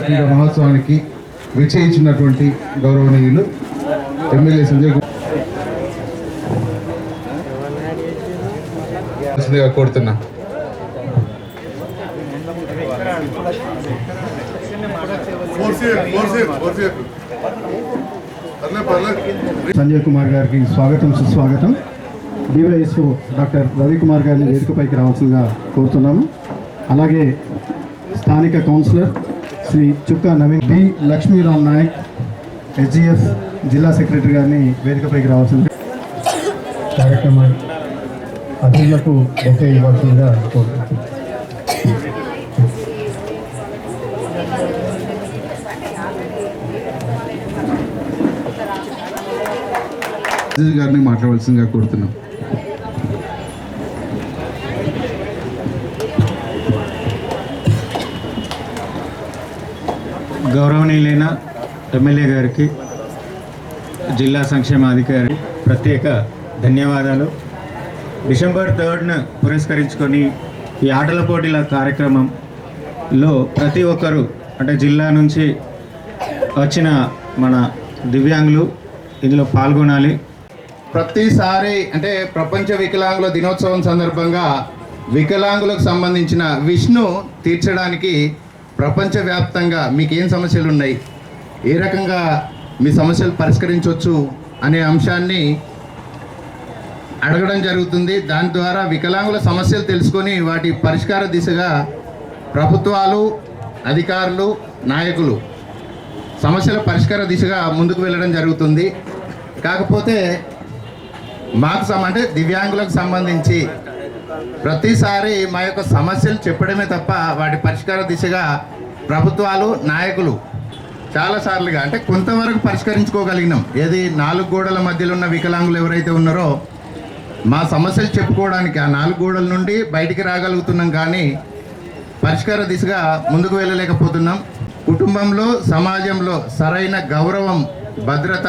క్రీడా మహోత్సవానికి విచ్చేయించినటువంటి గౌరవనీయులు ఎమ్మెల్యే సంజయ్ కుమార్ కోరుతున్నా. సంజయ్ కుమార్ గారికి స్వాగతం సుస్వాగతం. డివైఎస్ఓ డాక్టర్ రవికుమార్ గారిని వేదికపైకి రావాల్సిందిగా కోరుతున్నాము. అలాగే స్థానిక councillor Shri Chukka Naveen B. Lakshmiram Naik HGF జిల్లా సెక్రటరీ గారిని వేదికపైకి రావాల్సింది. కార్యక్రమం అతిథులకు ఒకే ఇవ్వాల్సిందిగా కోరుతున్నాను గారిని మాట్లాడవలసిందిగా కోరుతున్నాం. గౌరవనీయులైన ఎమ్మెల్యే గారికి జిల్లా సంక్షేమ అధికారి ప్రత్యేక ధన్యవాదాలు. డిసెంబర్ థర్డ్ను పురస్కరించుకొని ఈ ఆటల పోటీల కార్యక్రమంలో ప్రతి ఒక్కరూ అంటే జిల్లా నుంచి వచ్చిన మన దివ్యాంగులు ఇందులో పాల్గొనాలి. ప్రతిసారి అంటే ప్రపంచ వికలాంగుల దినోత్సవం సందర్భంగా వికలాంగులకు సంబంధించిన విష్ణు తీర్చడానికి ప్రపంచవ్యాప్తంగా మీకు ఏం సమస్యలు ఉన్నాయి ఏ రకంగా మీ సమస్యలు పరిష్కరించవచ్చు అనే అంశాన్ని అడగడం జరుగుతుంది. దాని ద్వారా వికలాంగుల సమస్యలు తెలుసుకొని వాటి పరిష్కార దిశగా ప్రభుత్వాలు అధికారులు నాయకులు సమస్యల పరిష్కార దిశగా ముందుకు వెళ్ళడం జరుగుతుంది. కాకపోతే మాకు సమ అంటే దివ్యాంగులకు సంబంధించి ప్రతిసారి మా యొక్క సమస్యలు చెప్పడమే తప్ప వాటి పరిష్కార దిశగా ప్రభుత్వాలు నాయకులు చాలాసార్లుగా అంటే కొంతవరకు పరిష్కరించుకోగలిగినాం. ఏది నాలుగు గోడల మధ్యలో ఉన్న వికలాంగులు ఎవరైతే ఉన్నారో మా సమస్యలు చెప్పుకోవడానికి ఆ నాలుగు గోడల నుండి బయటికి రాగలుగుతున్నాం కానీ పరిష్కార దిశగా ముందుకు వెళ్ళలేకపోతున్నాం. కుటుంబంలో సమాజంలో సరైన గౌరవం భద్రత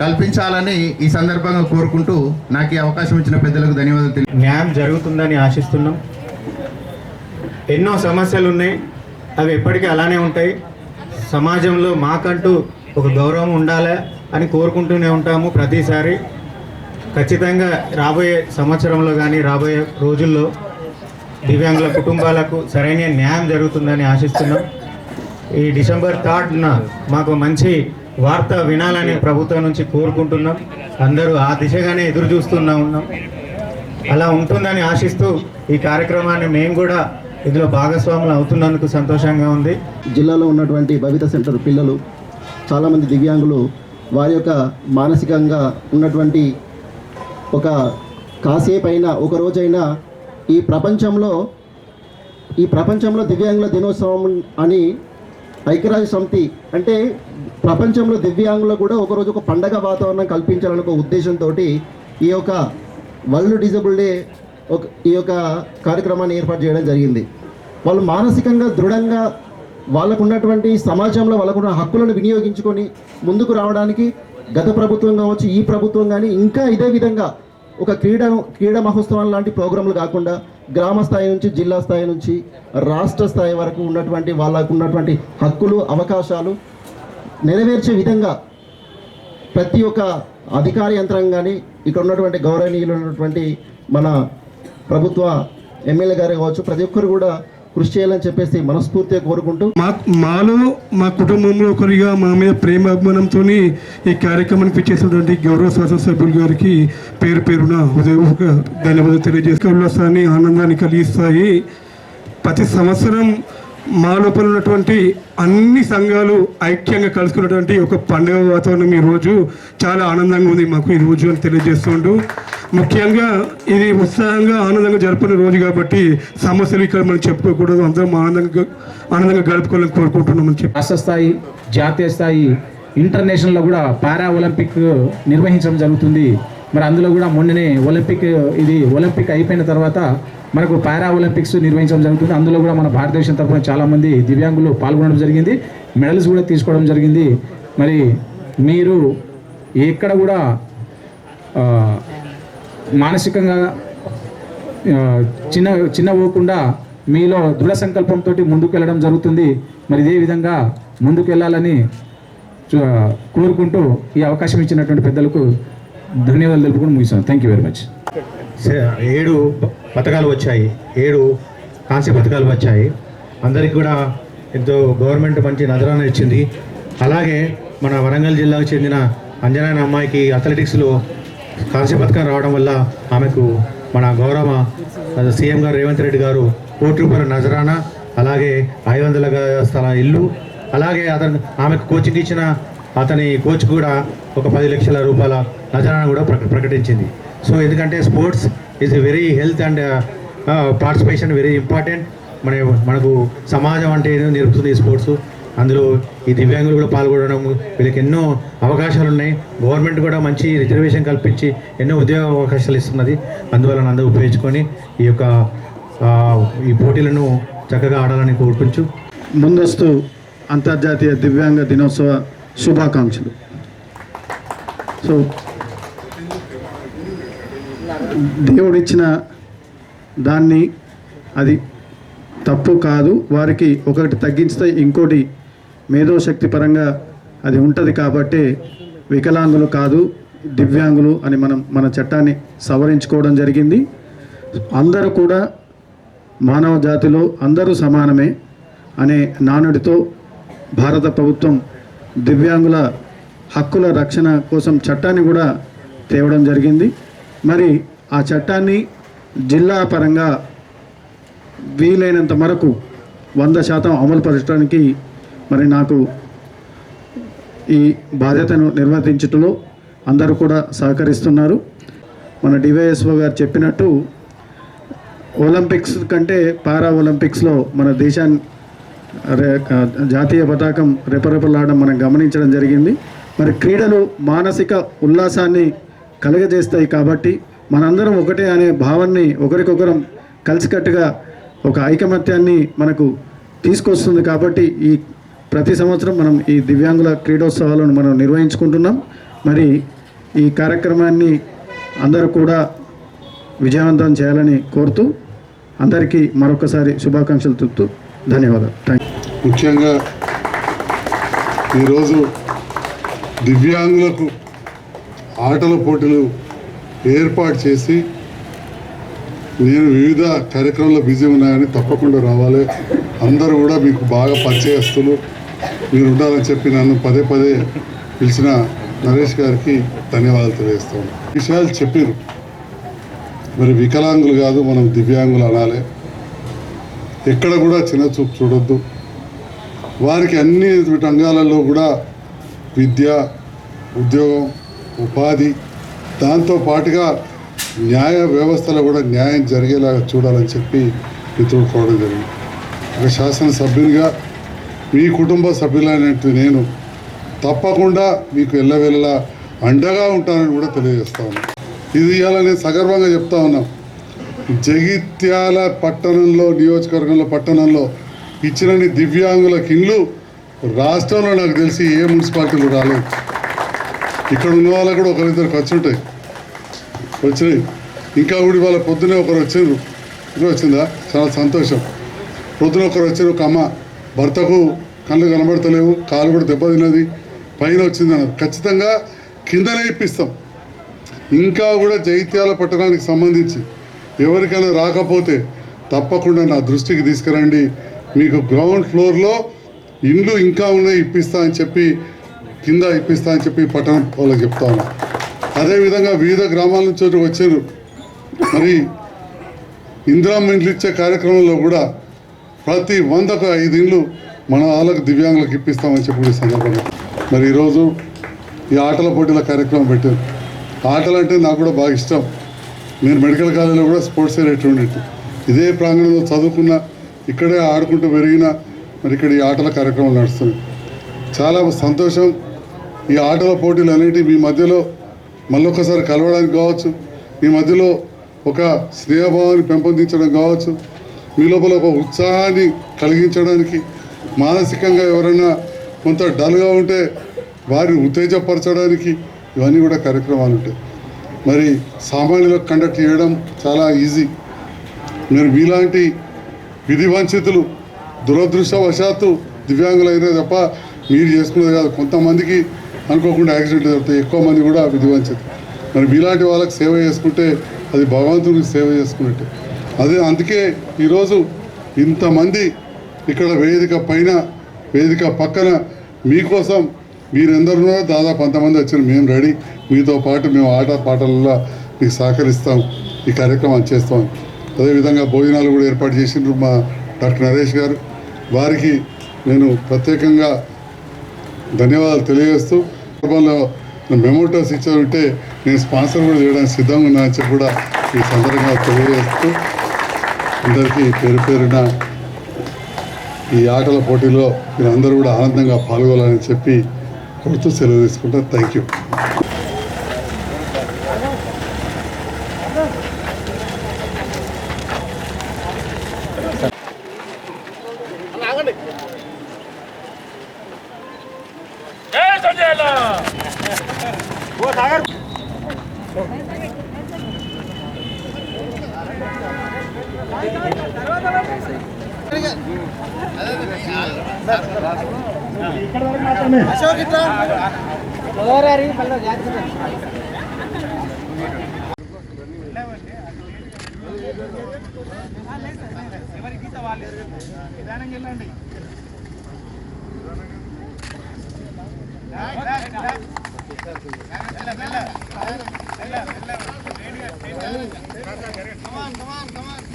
కల్పించాలని ఈ సందర్భంగా కోరుకుంటూ నాకు ఈ అవకాశం ఇచ్చిన పెద్దలకు ధన్యవాదాలు తెలియ న్యాయం జరుగుతుందని ఆశిస్తున్నాం. ఎన్నో సమస్యలు ఉన్నాయి. అవి ఎప్పటికీ అలానే ఉంటాయి. సమాజంలో మాకంటూ ఒక గౌరవం ఉండాలి అని కోరుకుంటూనే ఉంటాము ప్రతిసారి. ఖచ్చితంగా రాబోయే సంవత్సరంలో కానీ రాబోయే రోజుల్లో దివ్యాంగుల కుటుంబాలకు సరైన న్యాయం జరుగుతుందని ఆశిస్తున్నాం. ఈ డిసెంబర్ థర్డ్న మాకు మంచి వార్త వినాలని ప్రభుత్వం నుంచి కోరుకుంటున్నాం. అందరూ ఆ దిశగానే ఎదురు చూస్తున్నా ఉన్నాం. అలా ఉంటుందని ఆశిస్తూ ఈ కార్యక్రమాన్ని మేము కూడా ఇందులో భాగస్వాములు అవుతున్నందుకు సంతోషంగా ఉంది. జిల్లాలో ఉన్నటువంటి భవిత సెంటర్ పిల్లలు చాలామంది దివ్యాంగులు వారి యొక్క మానసికంగా ఉన్నటువంటి ఒక కాసేపు అయినా ఒక రోజైనా ఈ ప్రపంచంలో ఈ ప్రపంచంలో దివ్యాంగుల దినోత్సవం అని ఐక్యరాజ్య సమితి అంటే ప్రపంచంలో దివ్యాంగులకు కూడా ఒకరోజు ఒక పండగ వాతావరణం కల్పించాలనే ఒక ఉద్దేశంతో ఈ యొక్క వరల్డ్ డిజబుల్ డే ఒక ఈ యొక్క కార్యక్రమాన్ని ఏర్పాటు చేయడం జరిగింది. వాళ్ళు మానసికంగా దృఢంగా వాళ్ళకు ఉన్నటువంటి సమాజంలో వాళ్ళకున్న హక్కులను వినియోగించుకొని ముందుకు రావడానికి గత ప్రభుత్వం కావచ్చు ఈ ప్రభుత్వం కానీ ఇంకా ఇదే విధంగా ఒక క్రీడా క్రీడా మహోత్సవం లాంటి ప్రోగ్రాంలు కాకుండా గ్రామ స్థాయి నుంచి జిల్లా స్థాయి నుంచి రాష్ట్ర స్థాయి వరకు ఉన్నటువంటి వాళ్ళకు ఉన్నటువంటి హక్కులు అవకాశాలు నెరవేర్చే విధంగా ప్రతి ఒక్క అధికార యంత్రం కానీ ఇక్కడ ఉన్నటువంటి గౌరవనీయులు ఉన్నటువంటి మన ప్రభుత్వ ఎమ్మెల్యే గారు కావచ్చు ప్రతి ఒక్కరు కూడా కృషి చేయాలని చెప్పేసి మనస్ఫూర్తిగా కోరుకుంటూ మా మాలో మా కుటుంబంలో ఒకరిగా మా మీద ప్రేమ అభిమానంతో ఈ కార్యక్రమానికి పిచ్చేసినటువంటి గౌరవ శాసనసభ్యులు గారికి పేరు పేరున హృదయపూర్వక ధన్యవాదాలు తెలియజేసుకు ఉల్లాసాన్ని ఆనందాన్ని కలిగిస్తాయి. ప్రతి సంవత్సరం మా లోపల ఉన్నటువంటి అన్ని సంఘాలు ఐక్యంగా కలుసుకున్నటువంటి ఒక పండుగ వాతావరణం ఈ రోజు. చాలా ఆనందంగా ఉంది మాకు ఈ రోజు అని తెలియజేస్తుండు. ముఖ్యంగా ఇది ఉత్సాహంగా ఆనందంగా జరుపుకునే రోజు కాబట్టి సమస్యలు ఇక్కడ మనం చెప్పుకోకూడదు. అందరం ఆనందంగా ఆనందంగా గడుపుకోవాలని కోరుకుంటున్నామని చెప్పి. రాష్ట్ర స్థాయి జాతీయ స్థాయి ఇంటర్నేషనల్లో కూడా పారా ఒలింపిక్ నిర్వహించడం జరుగుతుంది. మరి అందులో కూడా మొన్ననే ఒలింపిక్ ఇది ఒలింపిక్ అయిపోయిన తర్వాత మనకు పారా ఒలింపిక్స్ నిర్వహించడం జరుగుతుంది. అందులో కూడా మన భారతదేశం తరఫున చాలామంది దివ్యాంగులు పాల్గొనడం జరిగింది. మెడల్స్ కూడా తీసుకోవడం జరిగింది. మరి మీరు ఎక్కడ కూడా మానసికంగా చిన్న చిన్న పోకుండా మీలో దృఢ సంకల్పంతో ముందుకు వెళ్ళడం జరుగుతుంది. మరి ఇదే విధంగా ముందుకు వెళ్ళాలని చూ- కోరుకుంటూ ఈ అవకాశం ఇచ్చినటువంటి పెద్దలకు ధన్యవాదాలు తెలుపుకుని ముగిస్తాను థ్యాంక్ యూ వెరీ మచ్ ఏడు పథకాలు వచ్చాయి. ఏడు కాంస్య పథకాలు వచ్చాయి. అందరికి కూడా ఎంతో గవర్నమెంట్ మంచి నజరాన ఇచ్చింది. అలాగే మన వరంగల్ జిల్లాకు చెందిన అంజనాయన అమ్మాయికి అథ్లెటిక్స్లో కాంస్య పథకం రావడం వల్ల ఆమెకు మన గౌరవ సీఎం గారు రేవంత్ రెడ్డి గారు కోటి రూపాయల నజరానా అలాగే ఐదు వందల స్థల ఇల్లు అలాగే అతను ఆమెకు కోచింగ్ ఇచ్చిన అతని కోచ్ కూడా ఒక పది లక్షల రూపాయల నజరాన కూడా ప్రకటించింది. సో ఎందుకంటే sports is very health and participation very important మన మనకు సమాజం అంటే ఏదో నేర్పుతుంది ఈ స్పోర్ట్స్. అందులో ఈ దివ్యాంగులు కూడా పాల్గొనడం వీళ్ళకి ఎన్నో అవకాశాలు ఉన్నాయి గవర్నమెంట్ కూడా మంచి రిజర్వేషన్ కల్పించి ఎన్నో ఉద్యోగ అవకాశాలు ఇస్తున్నది. అందువలన అందరూ ఉపయోగించుకొని ఈ యొక్క ఈ పోటీలను చక్కగా ఆడాలని కోరుకుంటు ముందస్తు అంతర్జాతీయ దివ్యాంగ దినోత్సవ శుభాకాంక్షలు. సో దేవుడిచ్చిన దాన్ని అది తప్పు కాదు. వారికి ఒకటి తగ్గించితే ఇంకోటి మేధోశక్తి పరంగా అది ఉంటుంది కాబట్టి వికలాంగులు కాదు దివ్యాంగులు అని మనం మన చట్టాన్ని సవరించుకోవడం జరిగింది. అందరూ కూడా మానవ జాతిలో అందరూ సమానమే అనే నానుడితో భారత ప్రభుత్వం దివ్యాంగుల హక్కుల రక్షణ కోసం చట్టాన్ని కూడా తేవడం జరిగింది. మరి ఆ చట్టాన్ని జిల్లా పరంగా వీలైనంత మరకు వంద శాతం అమలు పరచడానికి మరి నాకు ఈ బాధ్యతను నిర్వర్తించటంలో అందరూ కూడా సహకరిస్తున్నారు. మన డివైఎస్ఓ గారు చెప్పినట్టు ఒలింపిక్స్ కంటే పారా ఒలింపిక్స్లో మన దేశాన్ని జాతీయ పతాకం రెపరెపలాడడం మనం గమనించడం జరిగింది. మరి క్రీడలు మానసిక ఉల్లాసాన్ని కలుగజేస్తాయి కాబట్టి మనందరం ఒకటే అనే భావాన్ని ఒకరికొకరం కలిసికట్టుగా ఒక ఐకమత్యాన్ని మనకు తీసుకొస్తుంది కాబట్టి ఈ ప్రతి సంవత్సరం మనం ఈ దివ్యాంగుల క్రీడోత్సవాలను మనం నిర్వహించుకుంటున్నాం. మరి ఈ కార్యక్రమాన్ని అందరూ కూడా విజయవంతం చేయాలని కోరుతూ అందరికీ మరొకసారి శుభాకాంక్షలు తెలుపుతూ ధన్యవాదాలు. థ్యాంక్ యూ ముఖ్యంగా ఈరోజు దివ్యాంగులకు ఆటల పోటీలు ఏర్పాటు చేసి నేను వివిధ కార్యక్రమాల్లో బిజీ ఉన్నాయని తప్పకుండా రావాలి. అందరూ కూడా మీకు బాగా పరిచయస్తులు. మీరు ఉండాలని చెప్పి నన్ను పదే పదే పిలిచిన నరేష్ గారికి ధన్యవాదాలు తెలియజేస్తాను. విషయాలు చెప్పారు మరి వికలాంగులు కాదు మనం దివ్యాంగులు అనాలి. ఎక్కడ కూడా చిన్న చూపు చూడొద్దు. వారికి అన్ని రంగాలలో కూడా విద్య ఉద్యోగం ఉపాధి దాంతో పాటుగా న్యాయ వ్యవస్థలో కూడా న్యాయం జరిగేలాగా చూడాలని చెప్పి మిత్రుడు కోరడం జరిగింది. ఒక శాసనసభ్యునిగా మీ కుటుంబ సభ్యులైనట్టు నేను తప్పకుండా మీకు ఎల్లవెల్లలా అండగా ఉంటానని కూడా తెలియజేస్తా ఉన్నాను ఇది ఇవాళ నేను సగర్వంగా చెప్తా ఉన్నాం. జగిత్యాల పట్టణంలో నియోజకవర్గంలో పట్టణంలో ఇచ్చినన్ని దివ్యాంగుల ఇల్లు రాష్ట్రంలో నాకు తెలిసి ఏ మున్సిపాలిటీలు రాలేదు. ఇక్కడ ఉన్న వాళ్ళకు కూడా ఒకరిద్దరు ఖర్చుంటాయి ఉంటాయి. వచ్చినాయి. ఇంకా కూడా వాళ్ళ పొద్దునే ఒకరు వచ్చారు ఇది వచ్చిందా? చాలా సంతోషం. పొద్దున ఒకరు వచ్చారు ఒక అమ్మ. భర్తకు కళ్ళు కనబడతలేవు కాలు కూడా దెబ్బతిన్నది పైన వచ్చింది అన్నారు. ఖచ్చితంగా కిందనే ఇప్పిస్తాం ఇంకా కూడా జైత్యాల పట్టణానికి సంబంధించి ఎవరికైనా రాకపోతే తప్పకుండా నా దృష్టికి తీసుకురండి. మీకు గ్రౌండ్ ఫ్లోర్లో ఇండ్లు ఇంకా ఉన్నాయి ఇప్పిస్తా అని చెప్పి కింద ఇప్పిస్తా అని చెప్పి పట్టణం వాళ్ళకి చెప్తా ఉన్నాం. అదేవిధంగా వివిధ గ్రామాల నుంచి వచ్చారు. మరి ఇందిరామ్మ ఇండ్లు ఇచ్చే కార్యక్రమంలో కూడా ప్రతి వందకు ఐదు ఇండ్లు మన వాళ్ళకు దివ్యాంగులకు ఇప్పిస్తామని చెప్పి సందర్భంగా. మరి ఈరోజు ఈ ఆటల పోటీల కార్యక్రమం పెట్టారు. ఆటలు అంటే నాకు కూడా బాగా ఇష్టం. నేను మెడికల్ కాలేజీలో కూడా స్పోర్ట్స్ ఏరియట్ ఉండేది ఇదే ప్రాంగణంలో చదువుకున్న ఇక్కడే ఆడుకుంటూ పెరిగిన మరి ఇక్కడ ఈ ఆటల కార్యక్రమం నడుస్తుంది చాలా సంతోషం. ఈ ఆటల పోటీలు అనేవి మీ మధ్యలో మళ్ళొకసారి కలవడానికి కావచ్చు మీ మధ్యలో ఒక స్నేహభావాన్ని పెంపొందించడం కావచ్చు మీ లోపల ఒక ఉత్సాహాన్ని కలిగించడానికి మానసికంగా ఎవరైనా కొంత డల్గా ఉంటే వారిని ఉత్తేజపరచడానికి ఇవన్నీ కూడా కార్యక్రమాలు ఉంటాయి. మరి సామాన్యులకు కండక్ట్ చేయడం చాలా ఈజీ. మీరు మీలాంటి విధి వంచితులు దురదృష్టవశాత్తు దివ్యాంగులైనా తప్ప మీరు చేసుకున్నది కాదు. కొంతమందికి అనుకోకుండా యాక్సిడెంట్ జరుగుతాయి ఎక్కువ మంది కూడా విధి మరి మీలాంటి వాళ్ళకి సేవ చేసుకుంటే అది భగవంతుడికి సేవ చేసుకున్నట్టే. అదే అందుకే ఈరోజు ఇంతమంది ఇక్కడ వేదిక పైన వేదిక పక్కన మీకోసం మీరెందరున్నారో దాదాపు అంతమంది వచ్చారు. మేము రెడీ. మీతో పాటు మేము ఆట పాటలలో మీకు సహకరిస్తాం. ఈ కార్యక్రమం చేస్తాం. అదేవిధంగా భోజనాలు కూడా ఏర్పాటు చేసిండ్రు మా డాక్టర్ నరేష్ గారు. వారికి నేను ప్రత్యేకంగా ధన్యవాదాలు తెలియజేస్తూ సందర్భంలో మెమోటోస్ ఇచ్చారంటే నేను స్పాన్సర్ కూడా చేయడానికి సిద్ధంగా ఉన్నా అని కూడా ఈ సందర్భంగా తెలియజేస్తూ అందరికీ పేరు పేరున ఈ ఆటల పోటీలో మీరందరూ కూడా ఆనందంగా పాల్గొనాలని చెప్పి కోరుతూ సెలవు తీసుకుంటారు థ్యాంక్ యూ. ఎవరి గీత వాళ్ళు విధానం వెళ్ళండి come on come on come on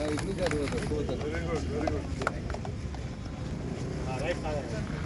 very good very good